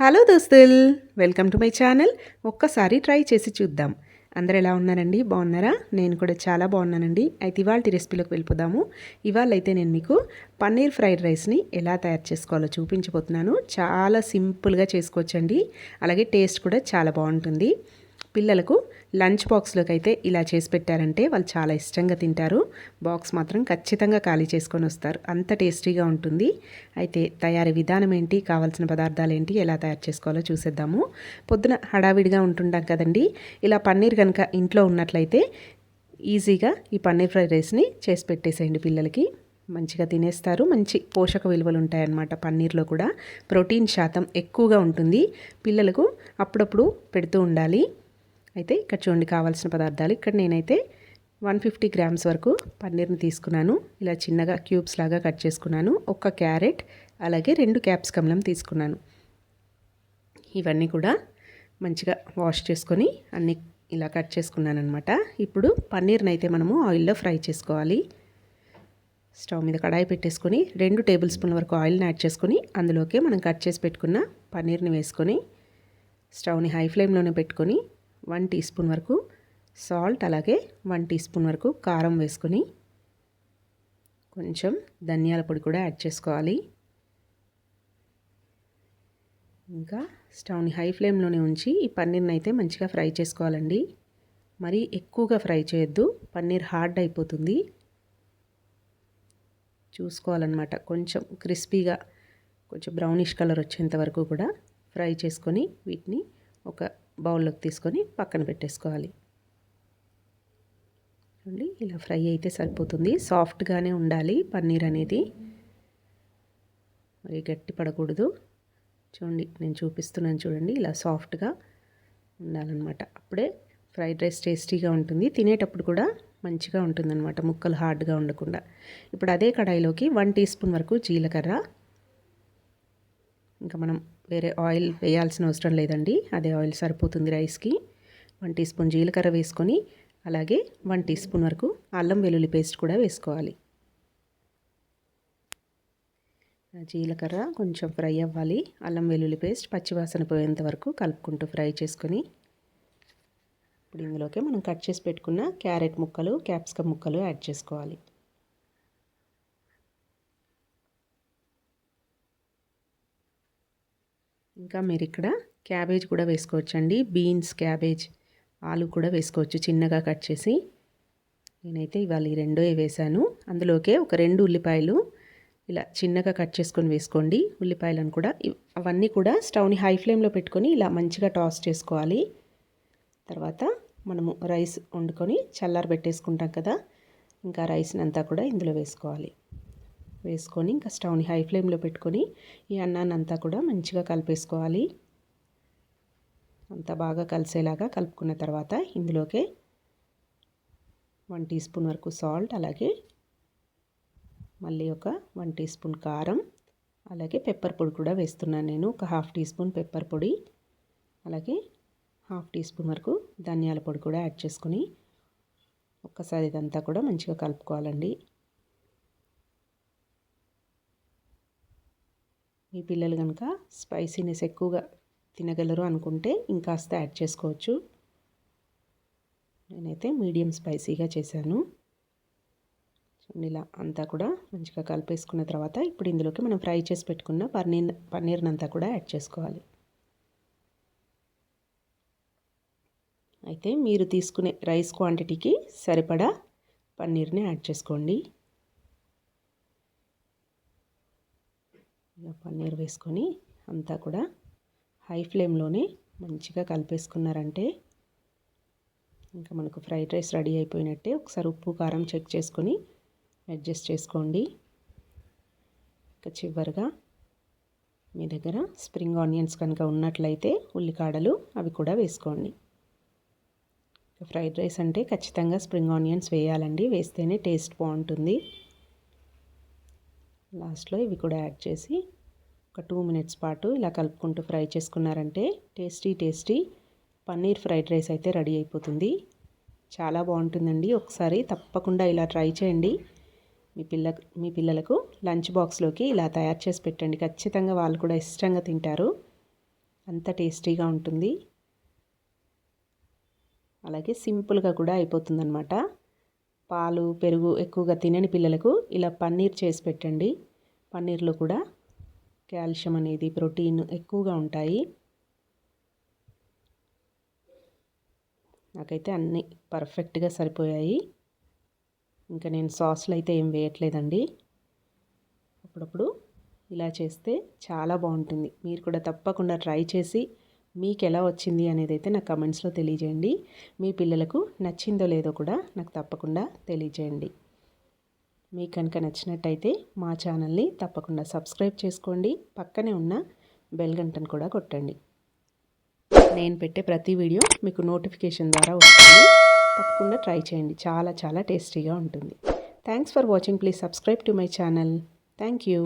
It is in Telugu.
హలో దోస్తుల్ వెల్కమ్ టు మై ఛానల్. ఒక్కసారి ట్రై చేసి చూద్దాం. అందరు ఎలా ఉన్నారండి? బాగున్నారా? నేను కూడా చాలా బాగున్నానండి. అయితే ఇవాళ రెసిపీలోకి వెళ్ళిపోదాము. ఇవాళ అయితే నేను మీకు పన్నీర్ ఫ్రైడ్ రైస్ని ఎలా తయారు చేసుకోవాలో చూపించబోతున్నాను. చాలా సింపుల్గా చేసుకోవచ్చండి. అలాగే టేస్ట్ కూడా చాలా బాగుంటుంది. పిల్లలకు లంచ్ బాక్స్లోకి అయితే ఇలా చేసి పెట్టారంటే వాళ్ళు చాలా ఇష్టంగా తింటారు. బాక్స్ మాత్రం ఖచ్చితంగా ఖాళీ చేసుకొని వస్తారు. అంత టేస్టీగా ఉంటుంది. అయితే తయారీ విధానం ఏంటి? కావాల్సిన పదార్థాలు ఏంటి? ఎలా తయారు చేసుకోవాలో చూసేద్దాము. పొద్దున హడావిడిగా ఉంటుంటాం కదండి. ఇలా పన్నీర్ కనుక ఇంట్లో ఉన్నట్లయితే ఈజీగా ఈ పన్నీర్ ఫ్రైడ్ రైస్ని చేసి పెట్టేసేయండి పిల్లలకి. మంచిగా తినేస్తారు. మంచి పోషక విలువలు ఉంటాయన్నమాట పన్నీర్లో కూడా. ప్రోటీన్ శాతం ఎక్కువగా ఉంటుంది. పిల్లలకు అప్పుడప్పుడు పెడుతూ ఉండాలి. అయితే ఇక్కడ చూడండి కావాల్సిన పదార్థాలు. ఇక్కడ నేనైతే వన్ ఫిఫ్టీ గ్రామ్స్ వరకు పన్నీర్ని తీసుకున్నాను. ఇలా చిన్నగా క్యూబ్స్ లాగా కట్ చేసుకున్నాను. ఒక క్యారెట్ అలాగే రెండు క్యాప్సికమ్లం తీసుకున్నాను. ఇవన్నీ కూడా మంచిగా వాష్ చేసుకొని అన్నీ ఇలా కట్ చేసుకున్నాను అనమాట ఇప్పుడు పన్నీర్ని అయితే మనము ఆయిల్లో ఫ్రై చేసుకోవాలి. స్టవ్ మీద కడాయి పెట్టేసుకొని రెండు టేబుల్ స్పూన్ల వరకు ఆయిల్ని యాడ్ చేసుకొని అందులోకి మనం కట్ చేసి పెట్టుకున్న పన్నీర్ని వేసుకొని స్టవ్ని హై ఫ్లేమ్లోనే పెట్టుకొని వన్ టీ స్పూన్ వరకు సాల్ట్ అలాగే వన్ టీ స్పూన్ వరకు కారం వేసుకొని కొంచెం ధనియాల పొడి కూడా యాడ్ చేసుకోవాలి. ఇంకా స్టవ్ని హై ఫ్లేమ్లోనే ఉంచి ఈ పన్నీర్ని అయితే మంచిగా ఫ్రై చేసుకోవాలండి. మరీ ఎక్కువగా ఫ్రై చేయొద్దు పన్నీర్ హార్డ్ అయిపోతుంది. చూసుకోవాలన్నమాట. కొంచెం క్రిస్పీగా కొంచెం బ్రౌనిష్ కలర్ వచ్చేంత వరకు కూడా ఫ్రై చేసుకొని వీటిని ఒక బౌల్లోకి తీసుకొని పక్కన పెట్టేసుకోవాలి. చూడండి ఇలా ఫ్రై అయితే సరిపోతుంది. సాఫ్ట్గానే ఉండాలి పన్నీర్ అనేది. మరి గట్టి పడకూడదు. చూడండి నేను చూపిస్తున్నాను చూడండి ఇలా సాఫ్ట్గా ఉండాలన్నమాట. అప్పుడే ఫ్రైడ్ రైస్ టేస్టీగా ఉంటుంది. తినేటప్పుడు కూడా మంచిగా ఉంటుందన్నమాట ముక్కలు హార్డ్గా ఉండకుండా. ఇప్పుడు అదే కడాయిలోకి వన్ టీ స్పూన్ వరకు జీలకర్ర. ఇంకా మనం వేరే ఆయిల్ వేయాల్సిన అవసరం లేదండి. అదే ఆయిల్ సరిపోతుంది రైస్కి. వన్ టీ స్పూన్ జీలకర్ర వేసుకొని అలాగే వన్ టీ స్పూన్ వరకు అల్లం వెల్లుల్లి పేస్ట్ కూడా వేసుకోవాలి. జీలకర్ర కొంచెం ఫ్రై అవ్వాలి. అల్లం వెల్లుల్లి పేస్ట్ పచ్చివాసన పోయేంత వరకు కలుపుకుంటూ ఫ్రై చేసుకొని ఇప్పుడు ఇందులోకి మనం కట్ చేసి పెట్టుకున్న క్యారెట్ ముక్కలు క్యాప్సికమ్ ముక్కలు యాడ్ చేసుకోవాలి. ఇంకా మీరు ఇక్కడ క్యాబేజ్ కూడా వేసుకోవచ్చండి. బీన్స్ క్యాబేజ్ ఆలు కూడా వేసుకోవచ్చు చిన్నగా కట్ చేసి. నేనైతే ఇవాళ ఈ రెండో వేసాను అందులోకే ఒక రెండు ఉల్లిపాయలు ఇలా చిన్నగా కట్ చేసుకొని వేసుకోండి. ఉల్లిపాయలను కూడా అవన్నీ కూడా స్టవ్ని హై ఫ్లేమ్లో పెట్టుకొని ఇలా మంచిగా టాస్ చేసుకోవాలి. తర్వాత మనము రైస్ వండుకొని చల్లారి పెట్టేసుకుంటాం కదా. ఇంకా రైస్ని అంతా కూడా ఇందులో వేసుకోవాలి. వేసుకొని ఇంకా స్టవ్ని హై ఫ్లేమ్లో పెట్టుకొని ఈ అన్నాన్ని అంతా కూడా మంచిగా కలిపేసుకోవాలి. అంతా బాగా కలిసేలాగా కలుపుకున్న తర్వాత ఇందులోకే వన్ టీ స్పూన్ వరకు సాల్ట్ అలాగే మళ్ళీ ఒక వన్ టీ స్పూన్ కారం అలాగే పెప్పర్ పొడి కూడా వేస్తున్నాను నేను. ఒక హాఫ్ టీ స్పూన్ పెప్పర్ పొడి అలాగే హాఫ్ టీ స్పూన్ వరకు ధనియాల పొడి కూడా యాడ్ చేసుకొని ఒక్కసారి ఇదంతా కూడా మంచిగా కలుపుకోవాలండి. మీ పిల్లలు కనుక స్పైసీనెస్ ఎక్కువగా తినగలరు అనుకుంటే ఇంకాస్త యాడ్ చేసుకోవచ్చు. నేనైతే మీడియం స్పైసీగా చేశాను. ఇలా అంతా కూడా మంచిగా కలిపేసుకున్న తర్వాత ఇప్పుడు ఇందులోకి మనం ఫ్రై చేసి పెట్టుకున్న పన్నీర్ పన్నీర్నంతా కూడా యాడ్ చేసుకోవాలి. అయితే మీరు తీసుకునే రైస్ క్వాంటిటీకి సరిపడా పన్నీర్ని యాడ్ చేసుకోండి. ఇలా పన్నీర్ వేసుకొని అంతా కూడా హై ఫ్లేమ్లోనే మంచిగా కలిపేసుకున్నారంటే ఇంకా మనకు ఫ్రైడ్ రైస్ రెడీ అయిపోయినట్టే ఒకసారి ఉప్పు కారం చెక్ చేసుకొని అడ్జస్ట్ చేసుకోండి. ఇంకా చివరిగా మీ దగ్గర స్ప్రింగ్ ఆనియన్స్ కనుక ఉన్నట్లయితే ఉల్లికాడలు అవి కూడా వేసుకోండి. ఫ్రైడ్ రైస్ అంటే ఖచ్చితంగా స్ప్రింగ్ ఆనియన్స్ వేయాలండి వేస్తేనే టేస్ట్ బాగుంటుంది. లాస్ట్లో ఇవి కూడా యాడ్ చేసి ఒక టూ మినిట్స్ పాటు ఇలా కలుపుకుంటూ ఫ్రై చేసుకున్నారంటే tasty tasty paneer fried rice అయితే రెడీ అయిపోతుంది. చాలా బాగుంటుందండి. ఒకసారి తప్పకుండా ఇలా ట్రై చేయండి. మీ పిల్ల మీ పిల్లలకు లంచ్ బాక్స్లోకి ఇలా తయారు చేసి పెట్టండి. ఖచ్చితంగా వాళ్ళు కూడా ఇష్టంగా తింటారు. అంత టేస్టీగా ఉంటుంది. అలాగే సింపుల్గా కూడా అయిపోతుందన్నమాట. పాలు పెరుగు ఎక్కువగా తినని పిల్లలకు ఇలా పన్నీర్ చేసి పెట్టండి. పన్నీర్లో కూడా కాల్షియం అనేది ప్రోటీన్ ఎక్కువగా ఉంటాయి. నాకైతే అన్నీ పర్ఫెక్ట్గా సరిపోయాయి. ఇంకా నేను సాస్లు అయితే ఏం వేయట్లేదండి. అప్పుడప్పుడు ఇలా చేస్తే చాలా బాగుంటుంది. మీరు కూడా తప్పకుండా ట్రై చేసి మీకు ఎలా వచ్చింది అనేది అయితే నాకు కమెంట్స్లో తెలియజేయండి. మీ పిల్లలకు నచ్చిందో లేదో కూడా నాకు తప్పకుండా తెలియజేయండి. మీకు కనుక నచ్చినట్టయితే మా ఛానల్ని తప్పకుండా సబ్స్క్రైబ్ చేసుకోండి. పక్కనే ఉన్న బెల్ గంటను కూడా కొట్టండి. నేను పెట్టే ప్రతి వీడియో మీకు నోటిఫికేషన్ ద్వారా వస్తుంది. తప్పకుండా ట్రై చేయండి. చాలా చాలా టేస్టీగా ఉంటుంది. Thanks for watching. Please subscribe to my channel. Thank you.